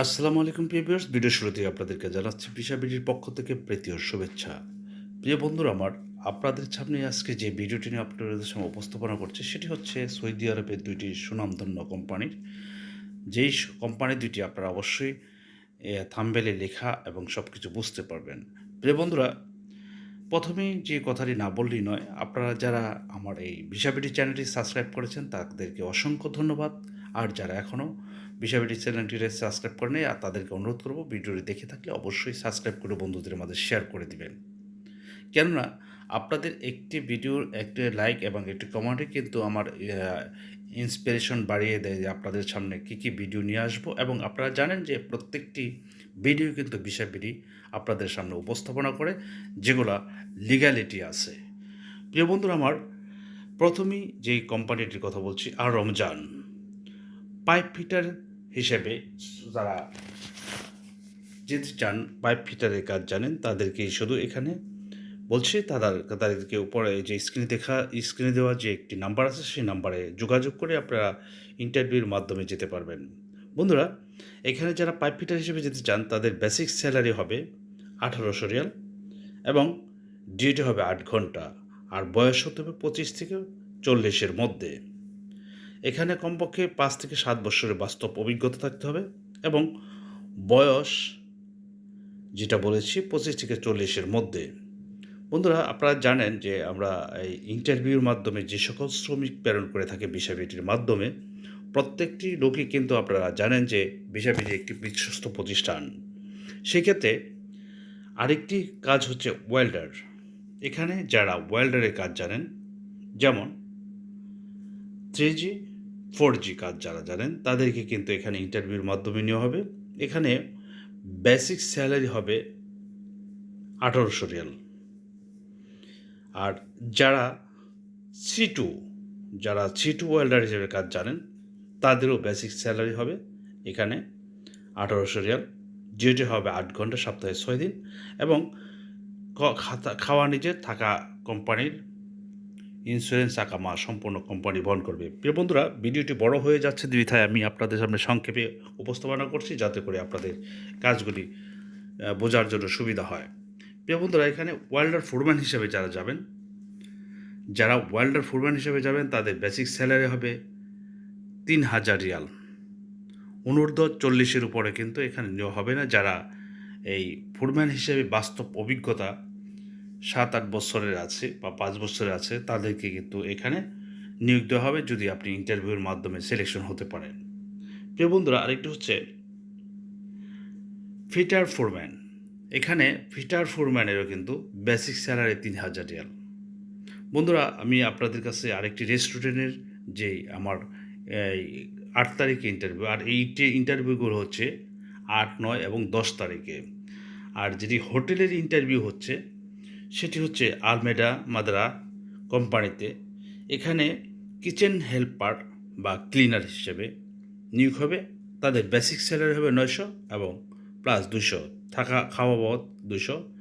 আসসালামু আলাইকুম, প্রিয় ভিউয়ার্স ভিডিও শুরুতে আপনাদেরকে জানাচ্ছি বিশাবিডির পক্ষ থেকে প্রীতীয় শুভেচ্ছা। প্রিয় বন্ধুরা, আমার আপনাদের সামনে আজকে যে ভিডিওটি নিয়ে আপনাদের সামনে উপস্থাপনা করছে, সেটি হচ্ছে সৌদি আরবের দুইটি সুনামধন্য কোম্পানির যেই কোম্পানি দুইটি আপনারা অবশ্যই থাম্বেলে লেখা এবং সব কিছু বুঝতে পারবেন। প্রিয় বন্ধুরা, প্রথমেই যে কথাটি না বললেই নয়, আপনারা যারা আমার এই বিশাবিডি চ্যানেলটি সাবস্ক্রাইব করেছেন, তাদেরকে অসংখ্য ধন্যবাদ। আর যারা এখনও বিশাবিডি চ্যানেলটিতে সাবস্ক্রাইব করেনি আর তাদেরকে অনুরোধ করব ভিডিওটি দেখে থাকলে অবশ্যই সাবস্ক্রাইব করে বন্ধুদের মাঝে শেয়ার করে দিবেন। কেননা আপনাদের একটি ভিডিওর একটি লাইক এবং একটি কমেন্টে কিন্তু আমার ইন্সপিরেশন বাড়িয়ে দেয় যে আপনাদের সামনে কী কী ভিডিও নিয়ে আসব এবং আপনারা জানেন যে প্রত্যেকটি ভিডিও কিন্তু বিষয়বিধি আপনাদের সামনে উপস্থাপনা করে, যেগুলো লিগ্যালিটি আছে। প্রিয় বন্ধুরা আমার, প্রথমেই যেই কোম্পানিটির কথা বলছি, আর রমজান। পাইপ ফিটার হিসেবে যারা যেতে চান পাইপ ফিটারের কাজ জানেন তাদেরকে শুধু এখানে বলছি। তাদের তাদেরকে উপরে যে স্ক্রিনে দেখা স্ক্রিনে দেওয়া যে একটি নাম্বার আছে, সেই নাম্বারে যোগাযোগ করে আপনারা ইন্টারভিউর মাধ্যমে যেতে পারবেন। বন্ধুরা, এখানে যারা পাইপ ফিটার হিসেবে যেতে চান, তাদের বেসিক স্যালারি হবে আঠারোশো রিয়াল এবং ডিউটি হবে আট ঘণ্টা। আর বয়স হতে হবে পঁচিশ থেকে চল্লিশের মধ্যে। এখানে কমপক্ষে পাঁচ থেকে সাত বছরের বাস্তব অভিজ্ঞতা থাকতে হবে এবং বয়স, যেটা বলেছি, পঁচিশ থেকে চল্লিশের মধ্যে। বন্ধুরা, আপনারা জানেন যে আমরা এই ইন্টারভিউর মাধ্যমে যে সকল শ্রমিক প্রেরণ করে থাকে বিশাবিটির মাধ্যমে, প্রত্যেকটি লোকই কিন্তু আপনারা জানেন যে বিশাবিটি একটি বিশ্বস্ত প্রতিষ্ঠান। সেক্ষেত্রে আরেকটি কাজ হচ্ছে ওয়েল্ডার এখানে যারা ওয়েল্ডারের কাজ জানেন, যেমন থ্রি জি ফোর জি কাজ যারা জানেন, তাদেরকে কিন্তু এখানে ইন্টারভিউর মাধ্যমে নেওয়া হবে। এখানে বেসিক স্যালারি হবে আঠারোশো রিয়াল। আর যারা সি টু যারা সি টু ওয়েল্ডার হিসেবে কাজ জানেন, তাদেরও বেসিক স্যালারি হবে এখানে আঠারোশো রিয়াল। যেটি হবে আট ঘণ্টা, সপ্তাহে ছয় দিন। এবং খাওয়া নিজের, থাকা কোম্পানির ইন্স্যুরেন্স আকামা সম্পূর্ণ কোম্পানি বহন করবে। প্রিয় বন্ধুরা, ভিডিওটি বড় হয়ে যাচ্ছে দ্বিধায় আমি আপনাদের সামনে সংক্ষেপে উপস্থাপনা করছি, যাতে করে আপনাদের কাজগুলি বোঝার জন্য সুবিধা হয়। প্রিয় বন্ধুরা, এখানে ওয়ার্ল্ডার ফুডম্যান হিসেবে যারা যাবেন, যারা ওয়ার্ল্ডার ফুডম্যান হিসেবে যাবেন, তাদের বেসিক স্যালারি হবে তিন হাজার রিয়াল। অনূর্ধ্ব চল্লিশের উপরে কিন্তু এখানে নেওয়া হবে না। যারা এই ফুডম্যান হিসেবে বাস্তব অভিজ্ঞতা সাত আট বছরের আছে বা পাঁচ বছরের আছে, তাদেরকে কিন্তু এখানে নিয়োগ দেওয়া হবে যদি আপনি ইন্টারভিউর মাধ্যমে সিলেকশন হতে পারেন। প্রিয় বন্ধুরা, আরেকটি হচ্ছে ফিটার ফোরম্যান এখানে ফিটার ফোরম্যানেরও কিন্তু বেসিক স্যালারি তিন হাজার রিয়াল। বন্ধুরা, আমি আপনাদের কাছে আরেকটি রেস্টুরেন্টের যে আমার আট তারিখে ইন্টারভিউ আর এই ইন্টারভিউগুলো হচ্ছে আট, নয় এবং দশ তারিখে। আর যেটি হোটেলের ইন্টারভিউ হচ্ছে সেটি হচ্ছে আলমেডা মাদ্রা কোম্পানিতে। এখানে কিচেন হেল্পার বা ক্লিনার হিসেবে নিয়োগ হবে। তাদের বেসিক স্যালারি হবে নয়শো এবং প্লাস দুশো থাকা, খাওয়া বাবদ দুশো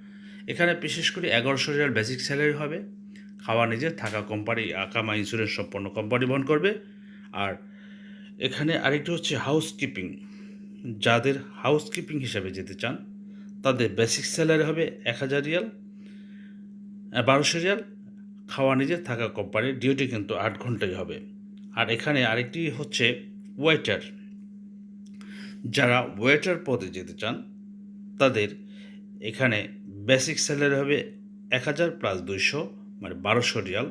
এখানে বিশেষ করে এগারোশো রিয়াল বেসিক স্যালারি হবে। খাওয়া নিজের থাকা কোম্পানি, আকামা ইন্স্যুরেন্স সম্পন্ন কোম্পানি বহন করবে। আর এখানে আরেকটি হচ্ছে হাউসকিপিং। যাদের হাউসকিপিং হিসাবে যেতে চান, তাদের বেসিক স্যালারি হবে এক হাজার রিয়াল। বারোশো রিয়াল খাওয়া নিজে থাকা কোম্পানির ডিউটি কিন্তু আট ঘন্টাই হবে। আর এখানে আরেকটি হচ্ছে ওয়েটার যারা ওয়েটার পদে যেতে চান, তাদের এখানে বেসিক স্যালারি হবে এক হাজার প্লাস দুইশো মানে বারোশো রিয়াল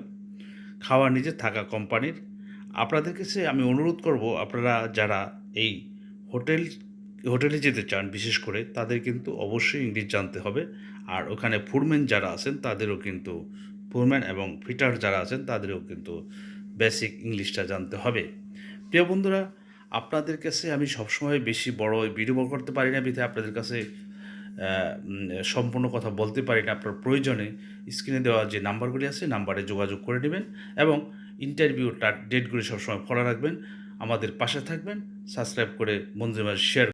খাওয়া নিজে থাকা কোম্পানির। আপনাদের কাছে আমি অনুরোধ করব, আপনারা যারা এই হোটেল হোটেলে যেতে চান, বিশেষ করে তাদের কিন্তু অবশ্যই ইংলিশ জানতে হবে। আর ওখানে ফুডম্যান যারা আছেন, তাদেরও কিন্তু ফুডম্যান এবং ফিটার যারা আছেন, তাদেরও কিন্তু বেসিক ইংলিশটা জানতে হবে। প্রিয় বন্ধুরা, আপনাদের কাছে আমি সবসময় বেশি বড় ভিডিও করতে পারি না বিধে আপনাদের কাছে সম্পূর্ণ কথা বলতে পারি না। আপনার প্রয়োজনে স্ক্রিনে দেওয়া যে নাম্বারগুলি আছে, নাম্বারে যোগাযোগ করে নেবেন এবং ইন্টারভিউটার ডেটগুলি সবসময় ফলো রাখবেন। আমাদের পাশে থাকবেন, সাবস্ক্রাইব করে বন্ধুদের শেয়ার